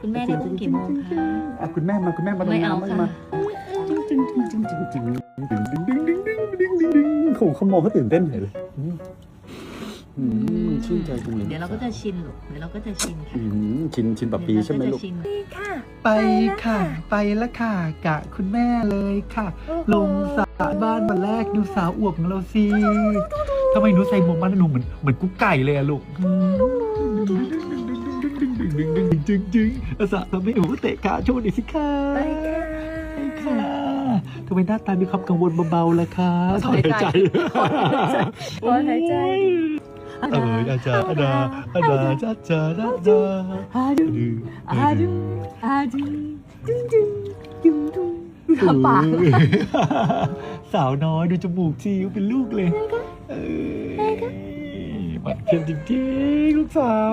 คุณแม่ได้อุ้มกี่โมงคะอะคุณแม่มาคุณแม่มาตรงไม่นี้เอามาค่ะมาจึงจึงจึงจึงจึงจึงจึงจึงจึงจึงจึงจึงจึงจึงโอ้โหเขามองเขาตื่นเต้นเลยอืมอืมชื่นใจจังเลยเดี๋ยวเราก็จะชินลูกเดี๋ยวเราก็จะชินค่ะอืมชินชินปะปีใช่ไหมลูกเดี๋ยวเราก็จะชินค่ะไปค่ะ ไปละค่ะกะคุณแม่เลยค่ะ ลงสระบ้านวันแรกดูสาวอวบของเราสิทำไมหนูใส่หมวกมันหนูเหมือนเหมือนกุ๊กไก่เลยอะลูก จึงจึงอาสาทำให้หนูเตะขาโชว์หน่อยสิค่ะไปค่ะไปค่ะทำไมหน้าตามีความกังวลเบาๆล่ะคะถอนหายใจถอนหายใจเอออาจารย์อาดาอาดาจ้าจ้าจ้าจ้าอาดูดื้ออาดูอาดูดึงดึงดึงดึงทำปากสาวน้อยดูจมูกจิ๋วเป็นลูกเลยเออมันเข้มจริงๆลูกสาว